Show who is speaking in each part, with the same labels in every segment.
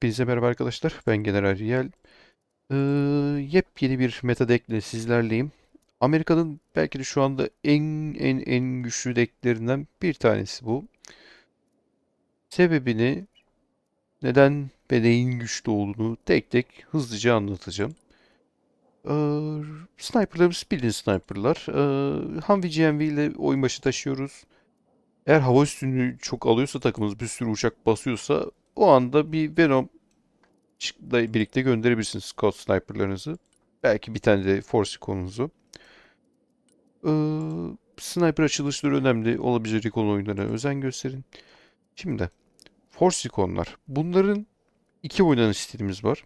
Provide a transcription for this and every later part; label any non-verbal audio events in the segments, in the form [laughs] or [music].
Speaker 1: Hepinize merhaba arkadaşlar. Ben General Riel. Ee, yepyeni bir meta deckle sizlerleyim. Amerika'nın belki de şu anda en en en güçlü decklerinden bir tanesi bu. Sebebini, neden ve neyin güçlü olduğunu tek tek hızlıca anlatacağım. Ee, sniperlarımız bildiğin sniperlar. Ee, Humvee GMV ile oyun başı taşıyoruz. Eğer hava üstünlüğü çok alıyorsa takımımız bir sürü uçak basıyorsa o anda bir Venom da birlikte gönderebilirsiniz Scout Sniper'larınızı. Belki bir tane de Forsicon'unuzu. Ee, sniper açılışları önemli. Olabilecek recon oyunlarına özen gösterin. Şimdi Forsicon'lar. Bunların iki oynanış stilimiz var.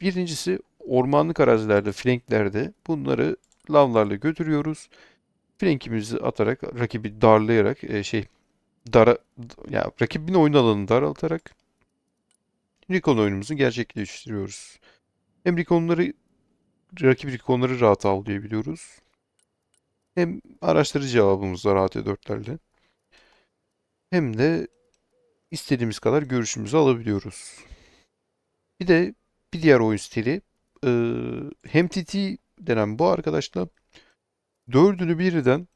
Speaker 1: Birincisi ormanlık arazilerde, flanklerde bunları lavlarla götürüyoruz. Flankimizi atarak, rakibi darlayarak, e, şey dara, ya rakibin oyun alanını daraltarak Recon oyunumuzu gerçekleştiriyoruz. Hem Recon'ları, rakip Recon'ları rahat avlayabiliyoruz. Hem araçları cevabımız var AT4'lerle. Hem de istediğimiz kadar görüşümüzü alabiliyoruz. Bir de bir diğer oyun stili e, hem TT denen bu arkadaşla dördünü birden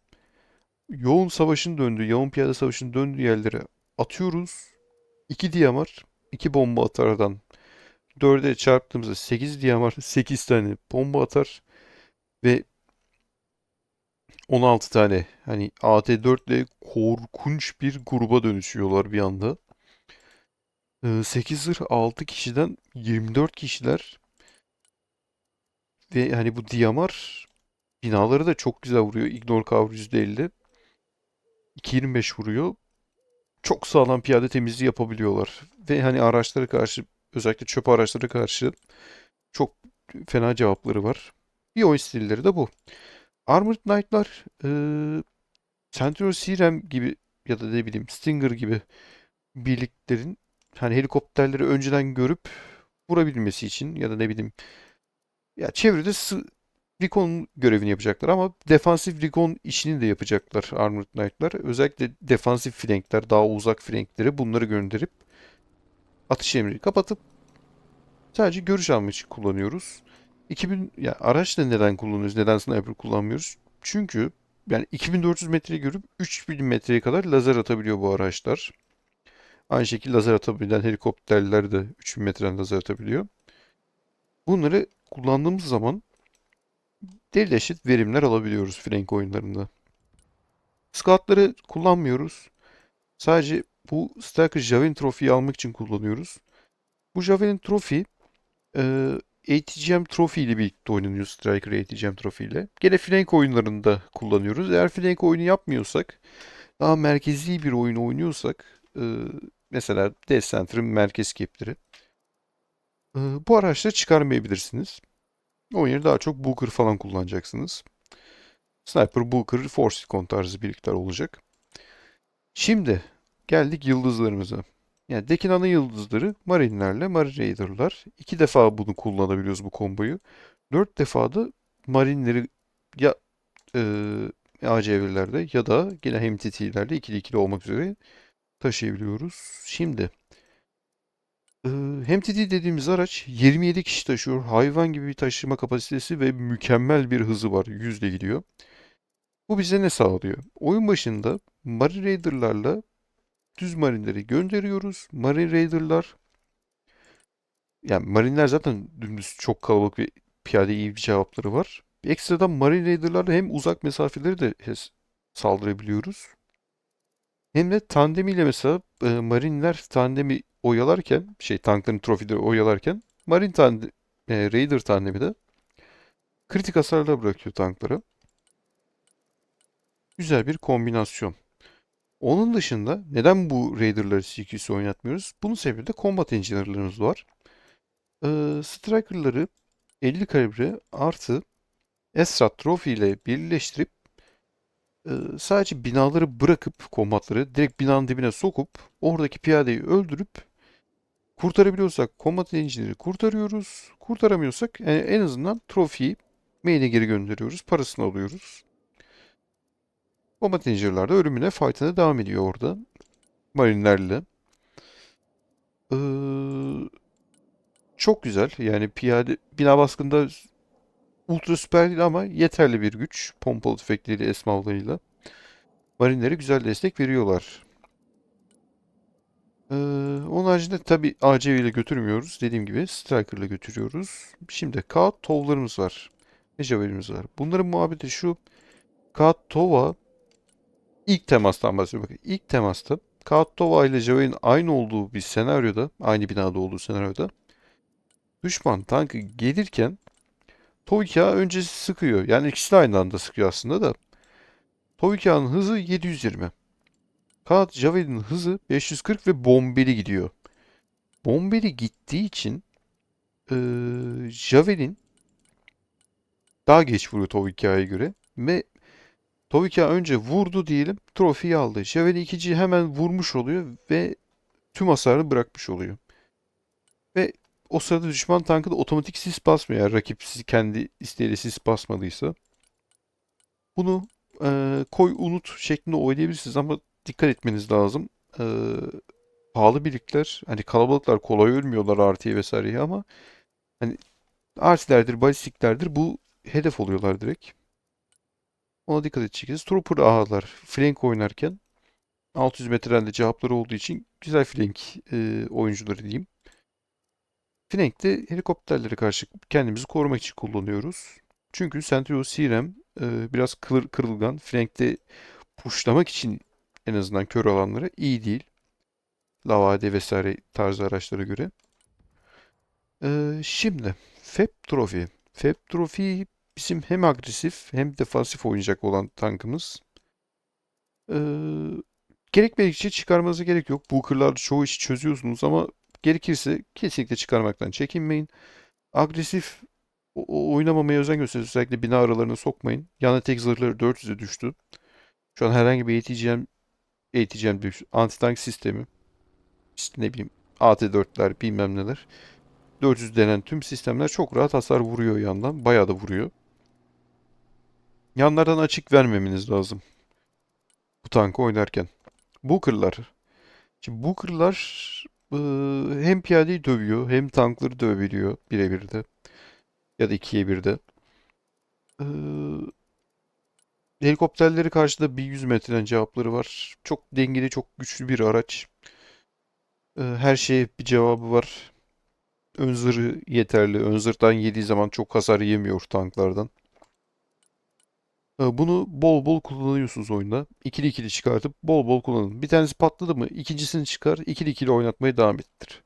Speaker 1: yoğun savaşın döndüğü, yoğun piyade savaşın döndüğü yerlere atıyoruz. İki diyamar, iki bomba atardan 4'e çarptığımızda 8 diyamar, 8 tane bomba atar ve 16 tane hani AT4 ile korkunç bir gruba dönüşüyorlar bir anda. 8 zırh 6 kişiden 24 kişiler ve hani bu diyamar binaları da çok güzel vuruyor. Ignore cover %50. 2.25 vuruyor. Çok sağlam piyade temizliği yapabiliyorlar. Ve hani araçlara karşı özellikle çöp araçlara karşı çok fena cevapları var. Bir oyun stilleri de bu. Armored Knight'lar e, Centurion Searam gibi ya da ne bileyim Stinger gibi birliklerin hani helikopterleri önceden görüp vurabilmesi için ya da ne bileyim ya çevrede recon görevini yapacaklar ama defansif recon işini de yapacaklar Armored Knight'lar. Özellikle defansif flankler, daha uzak flankleri bunları gönderip atış emri kapatıp sadece görüş almak için kullanıyoruz. 2000 ya araç da neden kullanıyoruz? Neden sniper kullanmıyoruz? Çünkü yani 2400 metreye görüp 3000 metreye kadar lazer atabiliyor bu araçlar. Aynı şekilde lazer atabilen helikopterler de 3000 metreden lazer atabiliyor. Bunları kullandığımız zaman deli eşit verimler alabiliyoruz flank oyunlarında. Scout'ları kullanmıyoruz. Sadece bu Striker Javelin Trophy'yi almak için kullanıyoruz. Bu Javelin Trophy e, ATGM Trophy ile birlikte oynanıyor Striker ATGM Trophy ile. Gene flank oyunlarında kullanıyoruz. Eğer flank oyunu yapmıyorsak, daha merkezi bir oyun oynuyorsak, e, mesela Death Center'ın merkez cap'leri, e, bu araçları çıkarmayabilirsiniz. O yerine daha çok Booker falan kullanacaksınız. Sniper, Booker, Force tarzı birlikler olacak. Şimdi geldik yıldızlarımıza. Yani deck'in ana yıldızları Marine'lerle Marine Raider'lar. İki defa bunu kullanabiliyoruz bu komboyu. Dört defa da Marine'leri ya e, ACV'lerde ya da yine hem ikili ikili olmak üzere taşıyabiliyoruz. Şimdi TT dediğimiz araç 27 kişi taşıyor. Hayvan gibi bir taşıma kapasitesi ve mükemmel bir hızı var. Yüzle gidiyor. Bu bize ne sağlıyor? Oyun başında Marine Raider'larla düz marinleri gönderiyoruz. Marine Raider'lar yani marinler zaten dümdüz çok kalabalık ve piyade iyi bir cevapları var. Ekstradan Marine Raider'larla hem uzak mesafeleri de saldırabiliyoruz. Hem de tandemiyle mesela e, Marineler tandemi oyalarken şey tankların trofileri oyalarken Marine tande e, Raider tandemi de kritik hasarlar bırakıyor tanklara. Güzel bir kombinasyon. Onun dışında neden bu Raider'ları CQC oynatmıyoruz? Bunun sebebi de Combat Engineer'larımız var. Ee, Striker'ları 50 kalibre artı Esrat Trophy ile birleştirip e, sadece binaları bırakıp kombatları direkt binanın dibine sokup oradaki piyadeyi öldürüp kurtarabiliyorsak Combat Engineer'i kurtarıyoruz. Kurtaramıyorsak e, en azından Trophy'yi main'e geri gönderiyoruz. Parasını alıyoruz. Combat Engineer'lar da ölümüne fight'ına devam ediyor orada. Marinelerle. Ee, Çok güzel. Yani piyade bina baskında ultra süper değil ama yeterli bir güç. Pompalı tüfekleriyle, esmavlarıyla. Marinlere güzel destek veriyorlar. Ee, onun haricinde tabii ACV ile götürmüyoruz. Dediğim gibi Striker ile götürüyoruz. Şimdi Kağıt Tov'larımız var. Ve Javelin'imiz var. Bunların muhabbeti şu. Kağıt Tova ilk temastan bahsediyorum. Bakın ilk temasta Kağıt Tova ile Javelin aynı olduğu bir senaryoda, aynı binada olduğu senaryoda düşman tankı gelirken Toyka önce sıkıyor. Yani ikisi de aynı anda sıkıyor aslında da. Toyka'nın hızı 720. Kağıt Javelin'in hızı 540 ve bombeli gidiyor. Bombeli gittiği için eee Javelin daha geç vuruyor Toyka'ya göre ve Toyka önce vurdu diyelim, trofiyi aldı. Javelin ikinciyi hemen vurmuş oluyor ve tüm hasarını bırakmış oluyor. Ve o sırada düşman tankı da otomatik sis basmıyor eğer rakip kendi isteğiyle sis basmadıysa. Bunu eee, koy unut şeklinde oynayabilirsiniz ama dikkat etmeniz lazım. Eee, pahalı birlikler, hani kalabalıklar kolay ölmüyorlar artıya vesaireye ama hani artilerdir, balistiklerdir bu hedef oluyorlar direkt. Ona dikkat edeceksiniz. Trooper ağlar flank oynarken 600 metrelde cevapları olduğu için güzel flank eee, oyuncuları diyeyim. Flank'te helikopterlere karşı kendimizi korumak için kullanıyoruz. Çünkü Centrio CRM e, biraz kır, kırılgan. Flank'te pushlamak için en azından kör alanlara iyi değil. Lavade vesaire tarzı araçlara göre. E, şimdi Fab Trophy. Fab Trophy bizim hem agresif hem defansif oynayacak olan tankımız. E, gerekmedikçe çıkarmanıza gerek yok. Booker'lar çoğu işi çözüyorsunuz ama gerekirse kesinlikle çıkarmaktan çekinmeyin. Agresif oynamamaya özen gösterin. Özellikle bina aralarına sokmayın. Yan etek zırhları 400'e düştü. Şu an herhangi bir eğiteceğim, eğiteceğim bir anti-tank sistemi. İşte ne bileyim AT4'ler bilmem neler. 400 denen tüm sistemler çok rahat hasar vuruyor yandan. Bayağı da vuruyor. Yanlardan açık vermemeniz lazım. Bu tankı oynarken. Booker'lar. Şimdi Booker'lar ıı, hem piyadeyi dövüyor hem tankları dövebiliyor birebir de. Ya da ikiye bir de. Helikopterleri karşıda bir 100 metreden cevapları var. Çok dengeli, çok güçlü bir araç. Iı, her şeye bir cevabı var. Ön zırhı yeterli. Ön zırhtan yediği zaman çok hasar yemiyor tanklardan. Iı, Bunu bol bol kullanıyorsunuz oyunda. İkili ikili çıkartıp bol bol kullanın. Bir tanesi patladı mı ikincisini çıkar. ikili ikili oynatmaya devam ettir.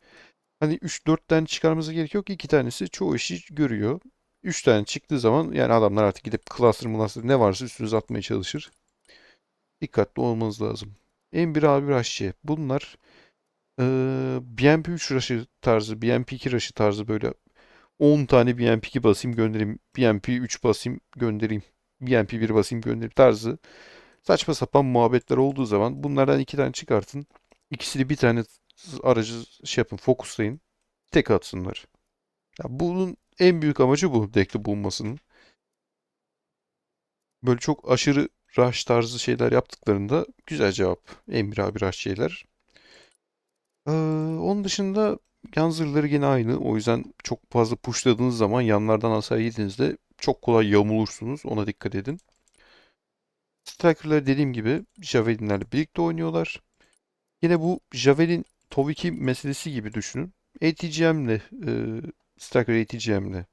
Speaker 1: Hani 3-4'ten çıkarmanıza gerek yok. İki tanesi çoğu işi görüyor. 3 tane çıktığı zaman yani adamlar artık gidip cluster cluster ne varsa üstünüze atmaya çalışır. Dikkatli olmanız lazım. M1 A1 HC. Bunlar eee BMP3 rush'ı tarzı, BMP2 rush'ı tarzı böyle 10 tane BMP2 basayım göndereyim. BMP3 basayım göndereyim. BMP1 basayım göndereyim tarzı saçma sapan muhabbetler olduğu zaman bunlardan iki tane çıkartın. İkisini bir tane aracı şey yapın, fokuslayın. Tek atsınlar. Ya bunun en büyük amacı bu deck'te bulunmasının. Böyle çok aşırı rush tarzı şeyler yaptıklarında güzel cevap. Emir abi rush şeyler. Ee, onun dışında yan zırhları yine aynı. O yüzden çok fazla pushladığınız zaman yanlardan hasar yediğinizde çok kolay yamulursunuz. Ona dikkat edin. Striker'lar dediğim gibi Javelin'lerle birlikte oynuyorlar. Yine bu Javelin TOV2 meselesi gibi düşünün. ATGM'le, e, Striker ATGM'le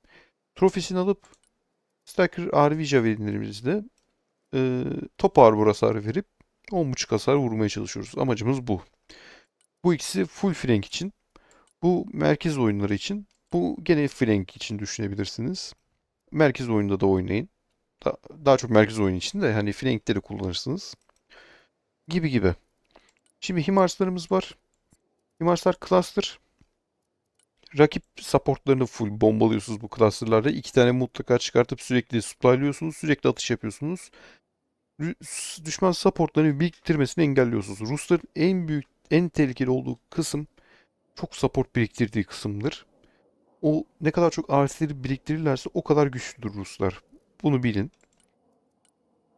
Speaker 1: trofisini alıp Striker RV Javelin'lerimizle e, top arbor hasarı verip 10.5 hasar vurmaya çalışıyoruz. Amacımız bu. Bu ikisi full flank için. Bu merkez oyunları için. Bu gene flank için düşünebilirsiniz. Merkez oyunda da oynayın. Da- daha çok merkez oyun için de hani flankleri kullanırsınız. Gibi gibi. Şimdi Himars'larımız var. Himars'lar cluster. Rakip supportlarını full bombalıyorsunuz bu cluster'larda. İki tane mutlaka çıkartıp sürekli supply'lıyorsunuz. Sürekli atış yapıyorsunuz. Düşman supportlarını biriktirmesini engelliyorsunuz. Rusların en büyük, en tehlikeli olduğu kısım çok support biriktirdiği kısımdır. O ne kadar çok artileri biriktirirlerse o kadar güçlüdür Ruslar. Bunu bilin.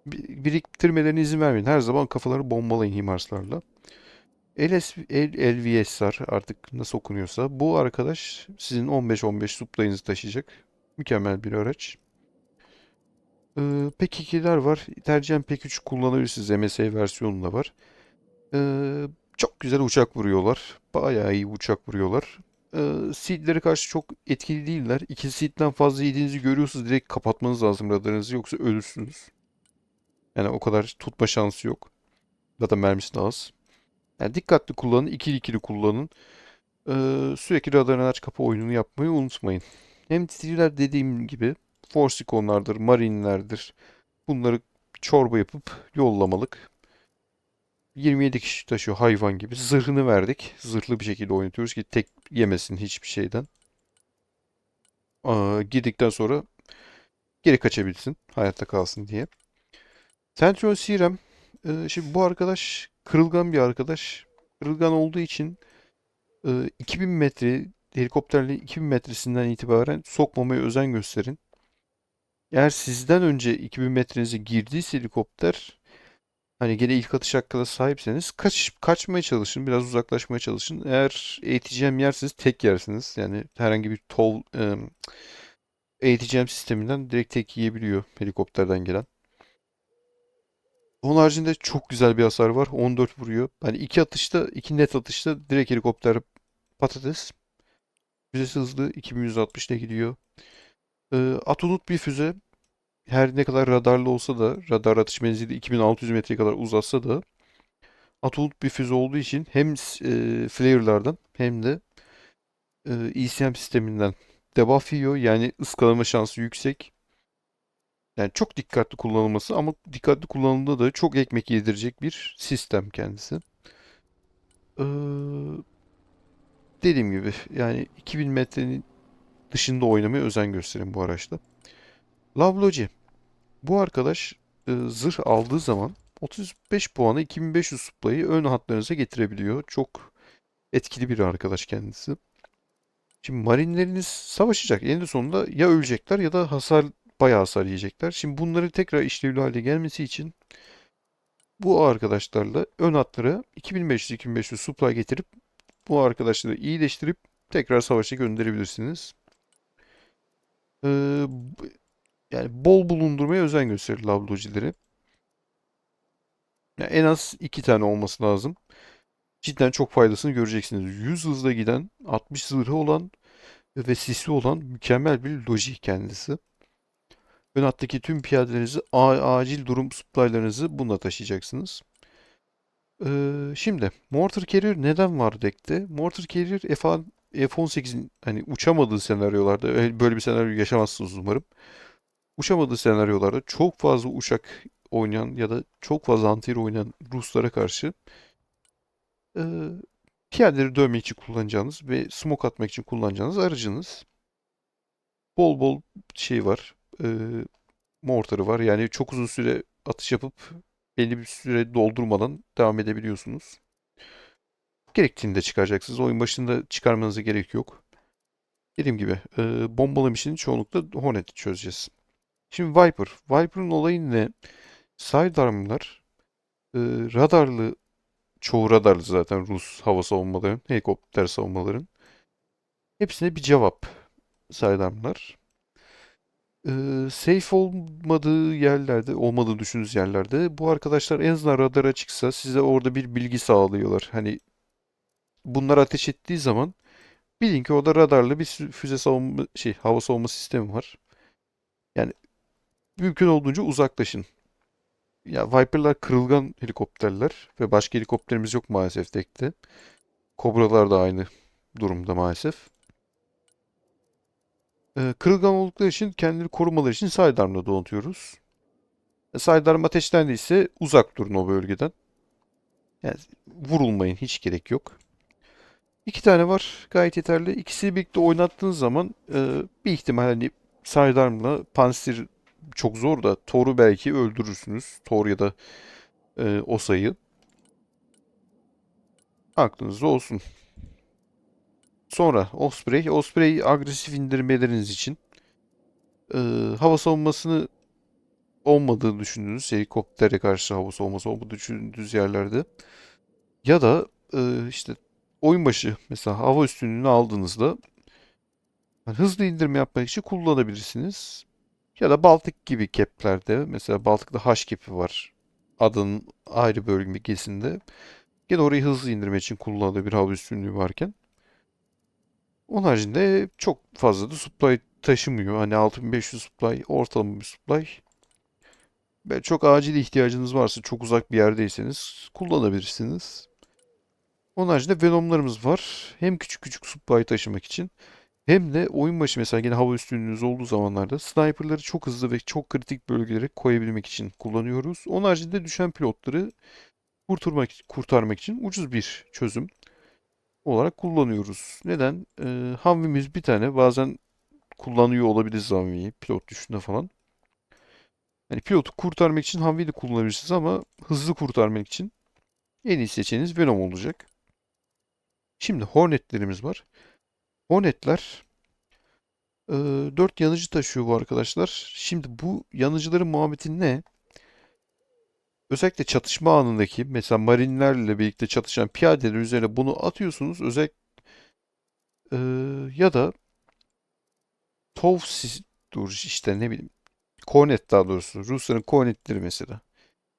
Speaker 1: Bi- Biriktirmelerine izin vermeyin. Her zaman kafaları bombalayın Himars'larla. LS, L- LVSR artık nasıl okunuyorsa bu arkadaş sizin 15-15 supply'ınızı taşıyacak. Mükemmel bir araç. Ee, Pek 2'ler var. Tercihen Pek 3 kullanabilirsiniz. MSI versiyonu da var. Ee, çok güzel uçak vuruyorlar. Bayağı iyi uçak vuruyorlar. Ee, seedlere karşı çok etkili değiller. İki seedden fazla yediğinizi görüyorsunuz. Direkt kapatmanız lazım radarınızı yoksa ölürsünüz. Yani o kadar tutma şansı yok. Zaten mermisi de az. Yani dikkatli kullanın. ikili ikili kullanın. Ee, sürekli radarın aç kapa oyununu yapmayı unutmayın. Hem titreler dediğim gibi Forsiconlardır, Marine'lerdir. Bunları çorba yapıp yollamalık. 27 kişi taşıyor hayvan gibi. Zırhını verdik. Zırhlı bir şekilde oynatıyoruz ki tek yemesin hiçbir şeyden. Aa, girdikten sonra geri kaçabilsin. Hayatta kalsın diye. Central Serum. e, şimdi bu arkadaş kırılgan bir arkadaş. Kırılgan olduğu için e, 2000 metre helikopterle 2000 metresinden itibaren sokmamaya özen gösterin. Eğer sizden önce 2000 metrenize girdiyse helikopter Hani gene ilk atış hakkına sahipseniz kaç, kaçmaya çalışın, biraz uzaklaşmaya çalışın. Eğer ATGM yerseniz tek yersiniz. Yani herhangi bir tol e, ATGM sisteminden direkt tek yiyebiliyor helikopterden gelen. Onun haricinde çok güzel bir hasar var. 14 vuruyor. Hani iki atışta, iki net atışta direkt helikopter patates. Füzesi hızlı 2160 ile gidiyor. E, Atonut bir füze. Her ne kadar radarlı olsa da, radar atış menzili 2600 metreye kadar uzatsa da Atomik bir füze olduğu için hem e, flare'lardan hem de e, ECM sisteminden debuff yiyor. Yani ıskalama şansı yüksek. Yani çok dikkatli kullanılması ama dikkatli kullanıldığında da çok ekmek yedirecek bir sistem kendisi. Ee, dediğim gibi yani 2000 metrenin dışında oynamaya özen gösterin bu araçta. Lavloji. Bu arkadaş e, zırh aldığı zaman 35 puanı 2500 supply'ı ön hatlarınıza getirebiliyor. Çok etkili bir arkadaş kendisi. Şimdi marinleriniz savaşacak. Eninde sonunda ya ölecekler ya da hasar bayağı hasar yiyecekler. Şimdi bunları tekrar işlevli hale gelmesi için bu arkadaşlarla ön hatlara 2500-2500 supply getirip bu arkadaşları iyileştirip tekrar savaşa gönderebilirsiniz. Ee, yani bol bulundurmaya özen gösterir lavlocileri. Yani en az iki tane olması lazım. Cidden çok faydasını göreceksiniz. 100 hızla giden, 60 zırhı olan ve sisli olan mükemmel bir loji kendisi. Ön hattaki tüm piyadelerinizi, acil durum supply'larınızı bununla taşıyacaksınız. Ee, şimdi Mortar Carrier neden var deckte? Mortar Carrier F F-18'in hani uçamadığı senaryolarda böyle bir senaryo yaşamazsınız umarım. Uçamadığı senaryolarda çok fazla uçak oynayan ya da çok fazla anti oynayan Ruslara karşı e, piyadeleri dövmek için kullanacağınız ve smoke atmak için kullanacağınız aracınız. Bol bol şey var. E, mortarı var. Yani çok uzun süre atış yapıp belli bir süre doldurmadan devam edebiliyorsunuz. Gerektiğinde çıkaracaksınız. Oyun başında çıkarmanıza gerek yok. Dediğim gibi e, bombalama işini çoğunlukla Hornet'i çözeceğiz. Şimdi Viper. Viper'ın olayı ne? Sidearm'lar e, radarlı çoğu radarlı zaten Rus hava savunmaların, helikopter savunmaların. Hepsine bir cevap sidearm'lar. E, safe olmadığı yerlerde, olmadığı düşündüğünüz yerlerde bu arkadaşlar en azından radar açıksa size orada bir bilgi sağlıyorlar. Hani bunlar ateş ettiği zaman bilin ki orada radarlı bir füze savunma şey hava savunma sistemi var. Yani mümkün olduğunca uzaklaşın. Ya Viper'lar kırılgan helikopterler ve başka helikopterimiz yok maalesef tekte. Kobralar da aynı durumda maalesef. Ee, kırılgan oldukları için kendileri korumaları için sidearm'la donatıyoruz. E, sidearm ateşlendiyse uzak durun o bölgeden. Yani vurulmayın hiç gerek yok. İki tane var gayet yeterli. İkisini birlikte oynattığınız zaman e, bir ihtimal hani sidearm'la Panzer çok zor da Thor'u belki öldürürsünüz. Thor ya da e, o sayı. Aklınızda olsun. Sonra Osprey. Osprey agresif indirmeleriniz için e, hava savunmasını olmadığını düşündüğünüz helikoptere karşı hava savunması olmadığını düşündüğünüz yerlerde ya da e, işte oyun başı mesela hava üstünlüğünü aldığınızda hani hızlı indirme yapmak için kullanabilirsiniz. Ya da Baltık gibi keplerde mesela Baltık'ta H kepi var. Adanın ayrı bölgesinde. Gene orayı hızlı indirme için kullanılabilir hava üstünlüğü varken. Onun haricinde çok fazla da supply taşımıyor. Hani 6500 supply ortalama bir supply. Ve çok acil ihtiyacınız varsa çok uzak bir yerdeyseniz kullanabilirsiniz. Onun haricinde Venom'larımız var. Hem küçük küçük supply taşımak için hem de oyun başı mesela yine hava üstünlüğünüz olduğu zamanlarda sniperları çok hızlı ve çok kritik bölgelere koyabilmek için kullanıyoruz. Onun haricinde düşen pilotları kurtarmak, kurtarmak için ucuz bir çözüm olarak kullanıyoruz. Neden? Ee, Humvee'miz bir tane bazen kullanıyor olabiliriz Humvee'yi pilot düştüğünde falan. Hani pilotu kurtarmak için Humvee'yi de kullanabilirsiniz ama hızlı kurtarmak için en iyi seçeneğiniz Venom olacak. Şimdi Hornet'lerimiz var. Hornet'ler e, 4 yanıcı taşıyor bu arkadaşlar. Şimdi bu yanıcıların muhabbeti ne? Özellikle çatışma anındaki mesela marinlerle birlikte çatışan piyadeler üzerine bunu atıyorsunuz. Özellikle e, ya da TOW sis- dur işte ne bileyim Kornet daha doğrusu. Rusların Kornetleri mesela.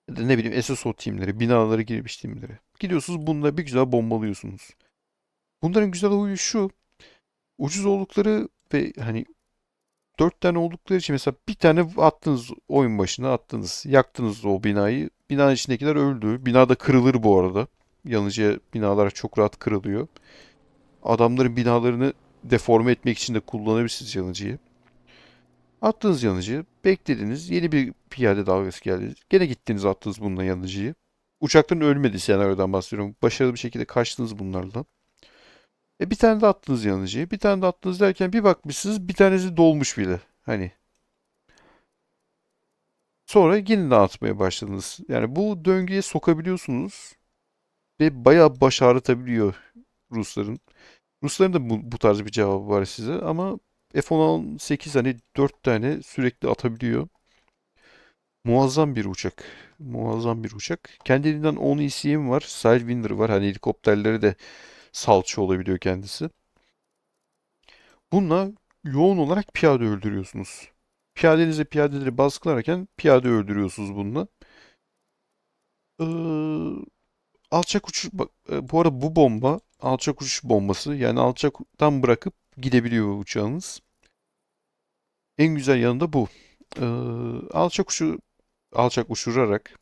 Speaker 1: Ya da ne bileyim SSO timleri, binalara girmiş timleri. Gidiyorsunuz bununla bir güzel bombalıyorsunuz. Bunların güzel huyu şu. Ucuz oldukları ve hani dört tane oldukları için mesela bir tane attınız oyun başına attınız. Yaktınız o binayı. Binanın içindekiler öldü. Bina da kırılır bu arada. Yanıcı binalar çok rahat kırılıyor. Adamların binalarını deforme etmek için de kullanabilirsiniz yanıcıyı. Attınız yanıcıyı. Beklediniz. Yeni bir piyade dalgası geldi. Gene gittiniz attınız bununla yanıcıyı. Uçakların ölmedi senaryodan bahsediyorum. Başarılı bir şekilde kaçtınız bunlarla. E bir tane de attınız yanıcıyı. Bir tane de attınız derken bir bakmışsınız bir tanesi dolmuş bile. Hani sonra yine de atmaya başladınız. Yani bu döngüye sokabiliyorsunuz ve bayağı baş ağrıtabiliyor Rusların. Rusların da bu, bu tarz bir cevabı var size ama F-18 hani 4 tane sürekli atabiliyor. Muazzam bir uçak. Muazzam bir uçak. Kendiliğinden 10 ECM var. Sidewinder var. Hani helikopterleri de salça olabiliyor kendisi. Bununla yoğun olarak piyade öldürüyorsunuz. Piyadenize piyadeleri baskılarken piyade öldürüyorsunuz bununla. Ee, alçak uçuş e, bu arada bu bomba alçak uçuş bombası. Yani alçaktan bırakıp gidebiliyor uçağınız. En güzel yanı da bu. Ee, alçak uçu alçak uçurarak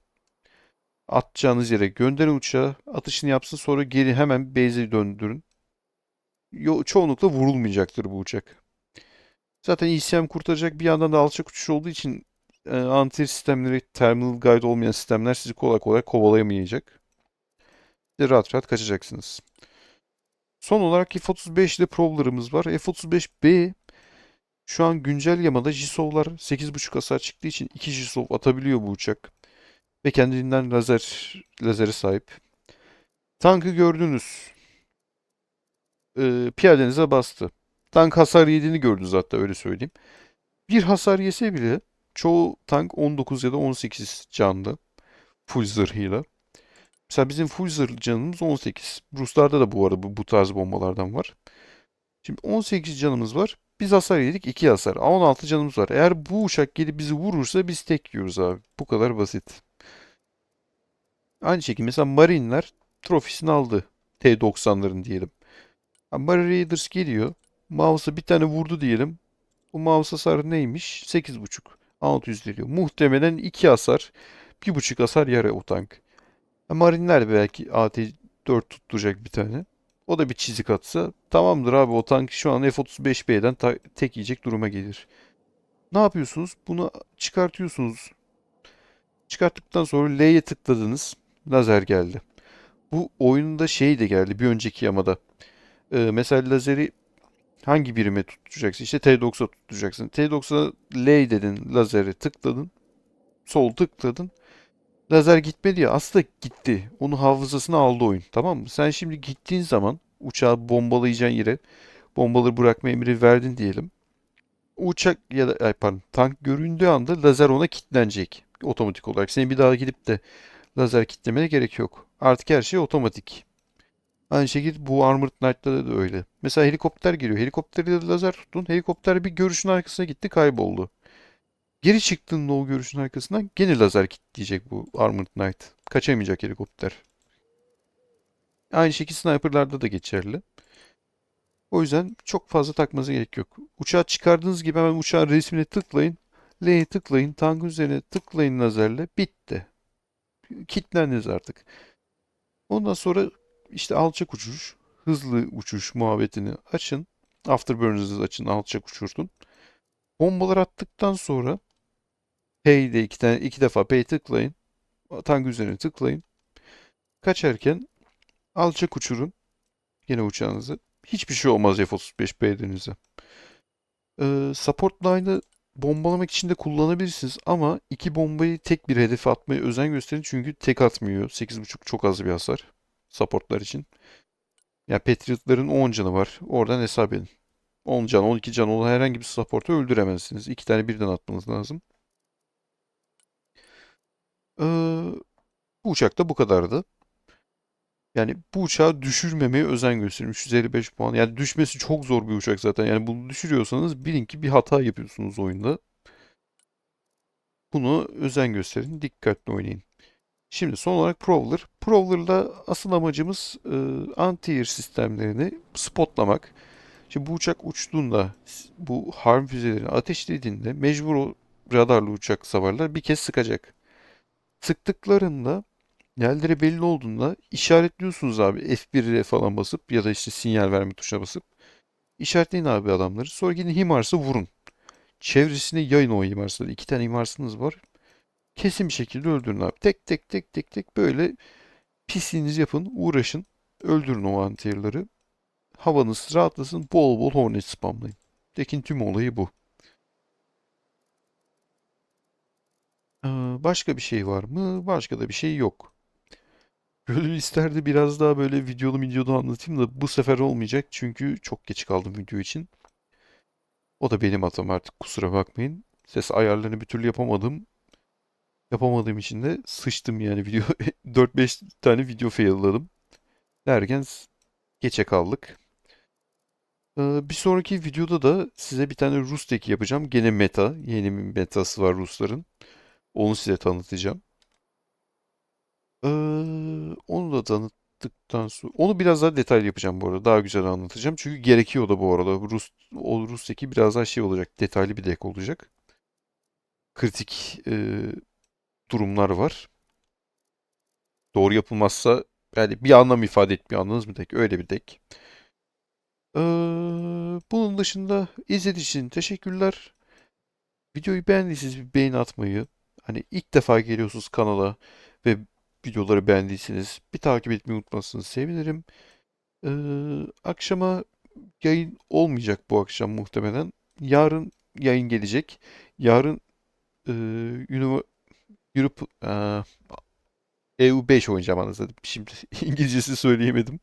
Speaker 1: atacağınız yere gönderin uçağı. Atışını yapsın sonra geri hemen base'e döndürün. Yo, çoğunlukla vurulmayacaktır bu uçak. Zaten ECM kurtaracak bir yandan da alçak uçuş olduğu için e, anti sistemleri, terminal guide olmayan sistemler sizi kolay kolay kovalayamayacak. Ve rahat rahat kaçacaksınız. Son olarak F-35'de Prowler'ımız var. F-35B şu an güncel yamada JSOW'lar 8.5 hasar çıktığı için 2 JSOW atabiliyor bu uçak. Ve kendinden lazer lazere sahip. Tankı gördünüz. Ee, piyadenize bastı. Tank hasar yediğini gördünüz hatta öyle söyleyeyim. Bir hasar yese bile çoğu tank 19 ya da 18 canlı. Full zırhıyla. Mesela bizim full zırhlı canımız 18. Ruslarda da bu arada bu, bu tarz bombalardan var. Şimdi 18 canımız var. Biz hasar yedik 2 hasar. 16 canımız var. Eğer bu uçak gelip bizi vurursa biz tek yiyoruz abi. Bu kadar basit. Aynı şekilde mesela Marine'ler trofisini aldı. T-90'ların diyelim. Marine Raiders geliyor. Mouse'a bir tane vurdu diyelim. Bu mouse hasarı neymiş? 8.5. 600 veriyor. Muhtemelen 2 hasar. 1.5 hasar yara o tank. Ha, Marine'ler de belki AT-4 tutturacak bir tane. O da bir çizik atsa tamamdır abi o tank şu an F-35B'den ta- tek yiyecek duruma gelir. Ne yapıyorsunuz? Bunu çıkartıyorsunuz. Çıkarttıktan sonra L'ye tıkladınız. Lazer geldi. Bu oyunda şey de geldi bir önceki yamada. Ee, mesela lazeri hangi birime tutacaksın? İşte T90'a tutacaksın. T90'a L dedin lazeri tıkladın. Sol tıkladın. Lazer gitmedi ya aslında gitti. Onun hafızasını aldı oyun. Tamam mı? Sen şimdi gittiğin zaman uçağı bombalayacağın yere bombaları bırakma emri verdin diyelim. Uçak ya da ay pardon tank göründüğü anda lazer ona kilitlenecek otomatik olarak. Senin bir daha gidip de lazer kitlemene gerek yok. Artık her şey otomatik. Aynı şekilde bu Armored Knight'ta da öyle. Mesela helikopter geliyor. Helikopteri de lazer tuttun. Helikopter bir görüşün arkasına gitti kayboldu. Geri çıktığında o görüşün arkasından gene lazer kilitleyecek bu Armored Knight. Kaçamayacak helikopter. Aynı şekilde sniperlarda da geçerli. O yüzden çok fazla takmanıza gerek yok. Uçağı çıkardığınız gibi hemen uçağın resmine tıklayın. L'ye tıklayın. Tankın üzerine tıklayın lazerle. Bitti. Kilitlendiniz artık. Ondan sonra işte alçak uçuş, hızlı uçuş muhabbetini açın. Afterburners'ı açın, alçak uçurtun. Bombalar attıktan sonra P'de iki tane iki defa P tıklayın. Tank üzerine tıklayın. Kaçarken alçak uçurun. Yine uçağınızı. Hiçbir şey olmaz F-35 B'denize. Ee, support line'ı bombalamak için de kullanabilirsiniz ama iki bombayı tek bir hedefe atmaya özen gösterin çünkü tek atmıyor. 8.5 çok az bir hasar supportlar için. Ya Patriot'ların 10 canı var. Oradan hesap edin. 10 can, 12 can olan herhangi bir support'u öldüremezsiniz. İki tane birden atmanız lazım. Ee, bu uçak da bu kadardı. Yani bu uçağı düşürmemeye özen gösterin. 355 puan. Yani düşmesi çok zor bir uçak zaten. Yani bunu düşürüyorsanız bilin ki bir hata yapıyorsunuz oyunda. Bunu özen gösterin. Dikkatli oynayın. Şimdi son olarak Prowler. Prowler'la asıl amacımız e, anti-air sistemlerini spotlamak. Şimdi bu uçak uçtuğunda bu harm füzelerini ateşlediğinde mecbur o radarlı uçak savarlar bir kez sıkacak. Sıktıklarında yerleri belli olduğunda işaretliyorsunuz abi F1'e falan basıp ya da işte sinyal verme tuşuna basıp işaretleyin abi adamları. Sonra gidin HIMARS'ı vurun. Çevresine yayın o HIMARS'ları. İki tane HIMARS'ınız var. Kesin bir şekilde öldürün abi. Tek tek tek tek tek böyle pisliğinizi yapın, uğraşın. Öldürün o anti-air'ları. Havanız rahatlasın. Bol bol Hornet spamlayın. Tekin tüm olayı bu. Ee, başka bir şey var mı? Başka da bir şey yok. Gönül isterdi biraz daha böyle videolu videoda anlatayım da bu sefer olmayacak çünkü çok geç kaldım video için. O da benim hatam artık kusura bakmayın. Ses ayarlarını bir türlü yapamadım. Yapamadığım için de sıçtım yani video [laughs] 4-5 tane video failladım. Derken geçe kaldık. Ee, bir sonraki videoda da size bir tane Rus teki yapacağım. Gene meta. Yeni bir metası var Rusların. Onu size tanıtacağım. Ee, onu da tanıttıktan sonra... Onu biraz daha detaylı yapacağım bu arada. Daha güzel anlatacağım. Çünkü gerekiyor da bu arada. Rus, o Rus teki biraz daha şey olacak. Detaylı bir dek olacak. Kritik e, durumlar var. Doğru yapılmazsa yani bir anlam ifade etmiyor anladınız mı tek? Öyle bir tek. Ee, bunun dışında izlediğiniz için teşekkürler. Videoyu beğendiyseniz bir beğeni atmayı, hani ilk defa geliyorsunuz kanala ve videoları beğendiyseniz bir takip etmeyi unutmazsınız sevinirim. Ee, akşama yayın olmayacak bu akşam muhtemelen. Yarın yayın gelecek. Yarın e, Europe e, EU5 oynayacağım anasını. Şimdi [laughs] İngilizcesi söyleyemedim.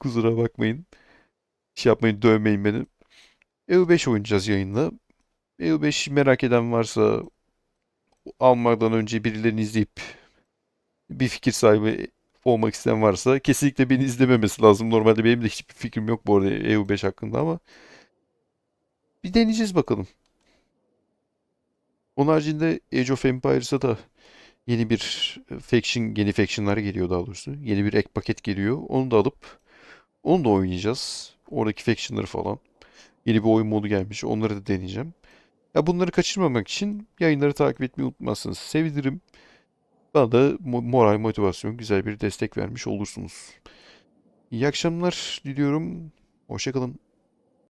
Speaker 1: Kusura bakmayın. Şey yapmayın, dövmeyin beni. EU5 oynayacağız yayında. EU5 merak eden varsa almadan önce birilerini izleyip bir fikir sahibi olmak isteyen varsa kesinlikle beni izlememesi lazım. Normalde benim de hiçbir fikrim yok bu arada EU5 hakkında ama bir deneyeceğiz bakalım. Onun haricinde Age of Empires'a da yeni bir faction, yeni faction'lar geliyor daha doğrusu. Yeni bir ek paket geliyor. Onu da alıp onu da oynayacağız. Oradaki faction'ları falan. Yeni bir oyun modu gelmiş. Onları da deneyeceğim. Ya bunları kaçırmamak için yayınları takip etmeyi unutmazsınız. Sevinirim. Bana da moral, motivasyon, güzel bir destek vermiş olursunuz. İyi akşamlar diliyorum. Hoşçakalın.